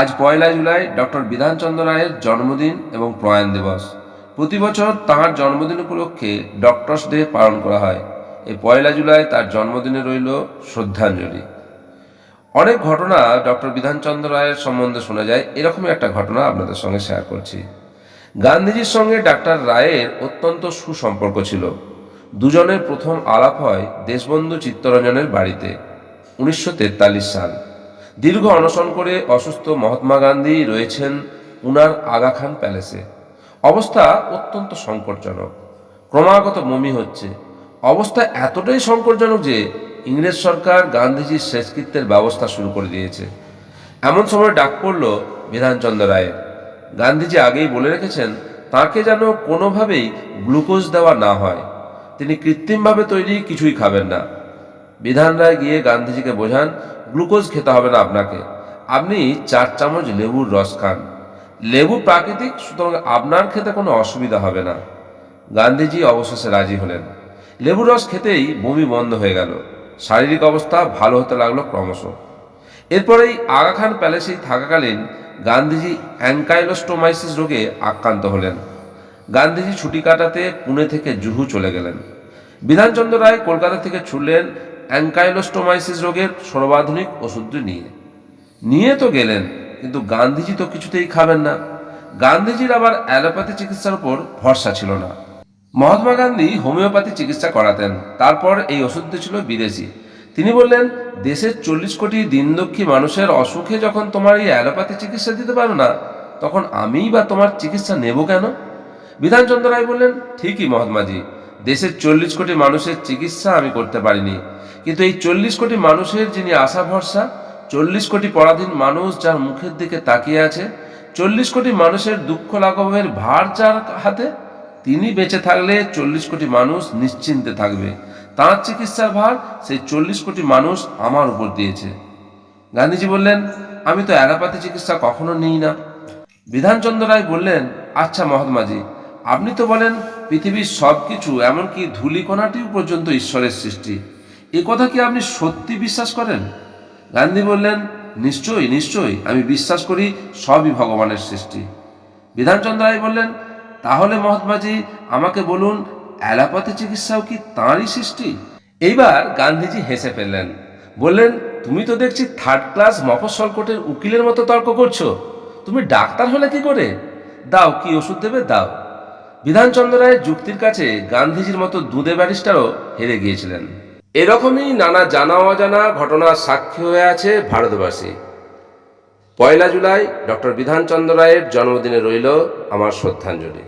আজ পয়লা জুলাই ডক্টর বিধানচন্দ্র রায়ের জন্মদিন এবং প্রয়াণ দিবস। প্রতি বছর তাঁর জন্মদিন উপলক্ষে ডক্টরস ডে পালন করা হয়। এই পয়লা জুলাই তার জন্মদিনে রইল শ্রদ্ধাঞ্জলি। অনেক ঘটনা ডক্টর বিধানচন্দ্র রায়ের সম্বন্ধে শোনা যায়। এরকমই একটা ঘটনা আপনাদের সঙ্গে শেয়ার করছি। গান্ধীজির সঙ্গে ডাক্তার রায়ের অত্যন্ত সুসম্পর্ক ছিল। দুজনের প্রথম আলাপ হয় দেশবন্ধু চিত্তরঞ্জনের বাড়িতে, উনিশশো তেতাল্লিশ সাল। দীর্ঘ অনশন করে অসুস্থ মহাত্মা গান্ধী রয়েছেন উনার আগা খান প্যালেসে। অবস্থা অত্যন্ত সংকটজনক। ক্রমাগত মমি হচ্ছে। অবস্থা এতটাই সংকটজনক যে ইংরেজ সরকার গান্ধীজির শেষকৃত্যের ব্যবস্থা শুরু করে দিয়েছে। এমন সময় ডাক পড়ল বিধানচন্দ্র রায়ের। গান্ধীজি আগেই বলে রেখেছেন, তাকে যেন কোনোভাবেই গ্লুকোজ দেওয়া না হয়। তিনি কৃত্রিমভাবে তৈরি কিছুই খাবেন না। বিধান রায় গিয়ে গান্ধীজিকে বোঝান, গ্লুকোজ খেতে হবে না আপনাকে। আপনি চার চামচ লেবুর রস খান। লেবু প্রাকৃতিক, সুতরাং আপনার খেতে কোনো অসুবিধা হবে না। গান্ধীজি অবশেষে রাজি হলেন। লেবুর রস খেতেই বমি বন্ধ হয়ে গেল। শারীরিক অবস্থা ভালো হতে লাগল ক্রমশ। এরপরেই আগা খান প্যালেসেই থাকাকালীন গান্ধীজি অ্যাঙ্কাইলোস্টোমাইসিস রোগে আক্রান্ত হলেন। গান্ধীজি ছুটি কাটাতে পুনে থেকে জুহু চলে গেলেন। বিধানচন্দ্র রায় কলকাতা থেকে ছুটলেন অ্যাঙ্কাইলোস্টোমাইসিস রোগের সর্বাধুনিক ওষুধটি নিয়ে। নিয়ে তো গেলেন, কিন্তু গান্ধীজি তো কিছুতেই খাবেন না। গান্ধীজির আবার অ্যালোপ্যাথি চিকিৎসার উপর ভরসা ছিল না। মহাত্মা গান্ধী হোমিওপ্যাথি চিকিৎসা করাতেন, তারপর এই ওষুধটি ছিল বিদেশি। তিনি বললেন, দেশের চল্লিশ কোটি দিনদক্ষী মানুষের অসুখে যখন তোমার এই অ্যালোপ্যাথি চিকিৎসা দিতে পারো না, তখন আমিই বা তোমার চিকিৎসা নেব কেন? বিধানচন্দ্র রায় বললেন, ঠিকই মহাত্মাজি দেশের চল্লিশ কোটি মানুষের চিকিৎসা আমি করতে পারিনি। কিন্তু এই চল্লিশ কোটি মানুষের যিনি আশা ভরসা, চল্লিশ কোটি পরাধীন মানুষ যার মুখের দিকে তাকিয়ে আছে, চল্লিশ কোটি মানুষের দুঃখ লাঘবের ভার যার হাতে, তিনি বেঁচে থাকলে চল্লিশ কোটি মানুষ নিশ্চিন্তে থাকবে। তাঁর চিকিৎসার ভার সেই চল্লিশ কোটি মানুষ আমার উপর দিয়েছে। গান্ধীজি বললেন, আমি তো অ্যালোপ্যাথি চিকিৎসা কখনো নিই না। বিধানচন্দ্র রায় বললেন আচ্ছা মহাত্মাজি আপনি তো বলেন, পৃথিবীর সব কিছু এমনকি ধূলিকণাটিও পর্যন্ত ঈশ্বরের সৃষ্টি। এ কথা কি আপনি সত্যি বিশ্বাস করেন? গান্ধী বললেন, নিশ্চয়ই নিশ্চয়ই, আমি বিশ্বাস করি সবই ভগবানের সৃষ্টি। বিধানচন্দ্র রায় বললেন, তাহলে মহাত্মাজি, আমাকে বলুন, অ্যালোপ্যাথি চিকিৎসাও কি তাঁরই সৃষ্টি? এইবার গান্ধীজি হেসে ফেললেন। বললেন, তুমি তো দেখছি থার্ড ক্লাস মফস্বল কোর্টের উকিলের মতো তর্ক করছ। তুমি ডাক্তার হলে কি করে? দাও, কি ওষুধ দেবে, দাও। বিধানচন্দ্র রায়ের যুক্তির কাছে গান্ধীজির মতো দুধে ব্যারিস্টারও হেরে গিয়েছিলেন। এরকমই নানা জানা অজানা ঘটনার সাক্ষী হয়ে আছে ভারতবাসী। পয়লা জুলাই ডক্টর বিধানচন্দ্র রায়ের জন্মদিনে রইল আমার শ্রদ্ধাঞ্জলি।